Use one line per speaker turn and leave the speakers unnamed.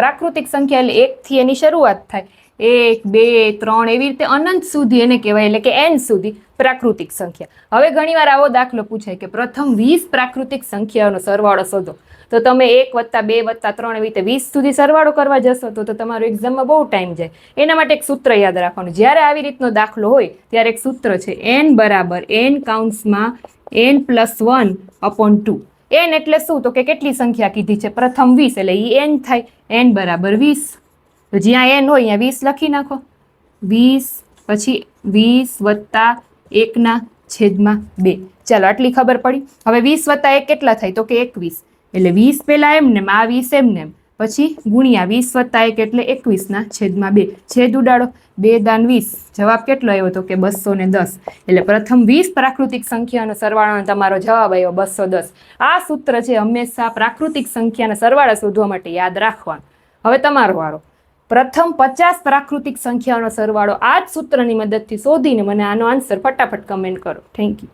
પ્રાકૃતિક સંખ્યા એટલે એકથી એની શરૂઆત થાય. એક, બે, ત્રણ એવી રીતે અનંત સુધી એને કહેવાય એટલે કે એન સુધી પ્રાકૃતિક સંખ્યા. હવે ઘણીવાર આવો દાખલો પૂછાય કે પ્રથમ વીસ પ્રાકૃતિક સંખ્યાઓનો સરવાળો શોધો. તો તમે એક વત્તા બે વત્તા ત્રણ એવી રીતે વીસ સુધી સરવાળો કરવા જશો તો તો તમારો એક્ઝામમાં બહુ ટાઈમ જાય. એના માટે એક સૂત્ર યાદ રાખવાનું. જ્યારે આવી રીતનો દાખલો હોય ત્યારે એક સૂત્ર છે એન બરાબર N કાઉન્ટ્સમાં N plus one upon two N એટલે શું? તો કે કેટલી સંખ્યા કીધી છે? પ્રથમ વીસ એટલે એ એન થાય. એન બરાબર વીસ. તો જ્યાં એન હોય ત્યાં વીસ લખી નાખો. વીસ પછી વીસ વત્તા એકના છેદમાં બે. ચાલો, આટલી ખબર પડી. હવે વીસ વત્તા એક કેટલા થાય? તો કે એકવીસ. એટલે વીસ પહેલા એમને આ વીસ એમને એમ. પછી ગુણ્યા વીસ વત્તા એક એટલે એકવીસના છેદમાં બે. છેદ ઉડાડો. બે દાન વીસ. જવાબ કેટલો આવ્યો તો કે બસો ને દસ. એટલે પ્રથમ વીસ પ્રાકૃતિક સંખ્યાનો સરવાળાનો તમારો જવાબ આવ્યો બસો દસ. આ સૂત્ર છે હંમેશા પ્રાકૃતિક સંખ્યાના સરવાળા શોધવા માટે યાદ રાખવાનું. હવે તમારો વારો. પ્રથમ પચાસ પ્રાકૃતિક સંખ્યાઓનો સરવાળો આ જ સૂત્રની મદદથી શોધીને મને આનો આન્સર ફટાફટ કમેન્ટ કરો. Thank you